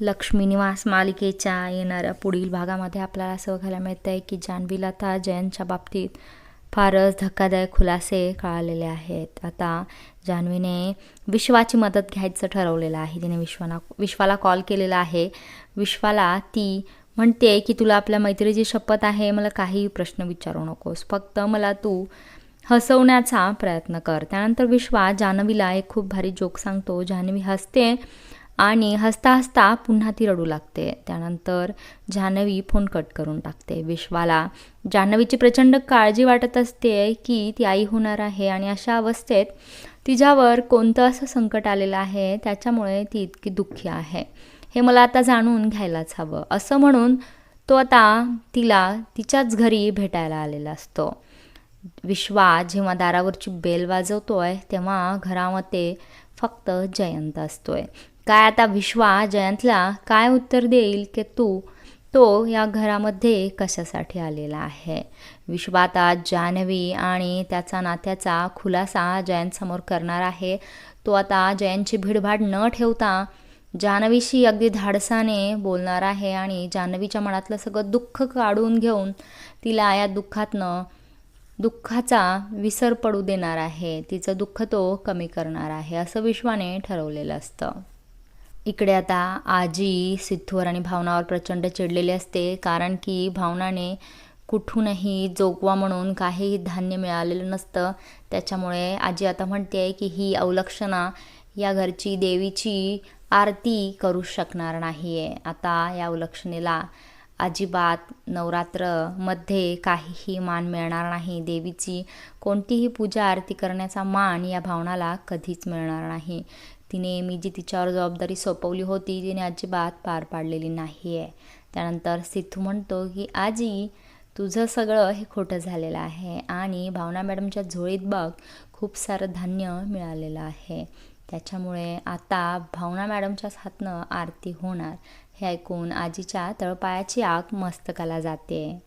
लक्ष्मी निवास मालिकेच्या येणाऱ्या पुढील भागामध्ये आपल्याला असं बघायला मिळतं आहे की जान्हवीला आता जयंतच्या बाबतीत फारच धक्कादायक खुलासे कळालेले आहेत. आता जान्हवीने विश्वाची मदत घ्यायचं ठरवलेलं आहे. तिने विश्वाला विश्वाला कॉल केलेला आहे. विश्वाला ती म्हणते की तुला आपल्या मैत्रीची शपथ आहे. मला काही प्रश्न विचारू नकोस. फक्त मला तू हसवण्याचा प्रयत्न कर. त्यानंतर विश्वा जान्हवीला एक खूप भारी जोक सांगतो. जान्हवी हसते आणि हसता हसता पुन्हा ती रडू लागते. त्यानंतर जान्हवी फोन कट करून टाकते. विश्वाला जान्हवीची प्रचंड काळजी वाटत असते की ती आई होणार आहे आणि अशा अवस्थेत तिच्यावर कोणतं असं संकट आलेलं आहे? त्याच्यामुळे ती इतकी दुःखी आहे. हे मला आता जाणून घ्यायलाच हवं. असं म्हणून तो आता तिला तिच्याच घरी भेटायला आलेला असतो. विश्वा जेव्हा दारावरची बेल वाजवतोय तेव्हा घरामध्ये फक्त जयंत असतोय. काय आता विश्वा जयंतला काय उत्तर देईल की तू? तो या घरामध्ये कशासाठी आलेला आहे? विश्वा आता जान्हवी आणि त्याचा नात्याचा खुलासा जयंतसमोर करणार आहे. तो आता जयंतची भीडभाड न ठेवता जान्हवीशी अगदी धाडसाने बोलणार आहे आणि जान्हवीच्या मनातलं सगळं दुःख काढून घेऊन तिला या दुःखातनं दुःखाचा विसर पडू देणार आहे. तिचं दुःख तो कमी करणार आहे असं विश्वाने ठरवलेलं असतं. इकडे आता आजी सिद्धूवर आणि भावनावर प्रचंड चिडलेली असते. कारण की भावनाने कुठूनही जोगवा म्हणून काहीही धान्य मिळालेलं नसतं. त्याच्यामुळे आजी आता म्हणते आहे की ही अवलक्षणा या घरची देवीची आरती करू शकणार नाही आहे आता या अवलक्षणेला अजिबात नवरात्रमध्ये काहीही मान मिळणार नाही. देवीची कोणतीही पूजा आरती करण्याचा मान या भावनाला कधीच मिळणार नाही. तिने मी जी तिच्यावर जबाबदारी सोपवली होती तिने अजिबात पार पाडलेली नाही आहे त्यानंतर सिद्धू म्हणतो की आजी तुझं सगळं हे खोटं झालेलं आहे आणि भावना मॅडमच्या झोळीत बघ खूप सारं धान्य मिळालेलं आहे. त्याच्यामुळे आता भावना मॅडमच्याच हातनं आरती होणार. हे ऐकून आजीच्या तळपायाची आग मस्तकाला जाते.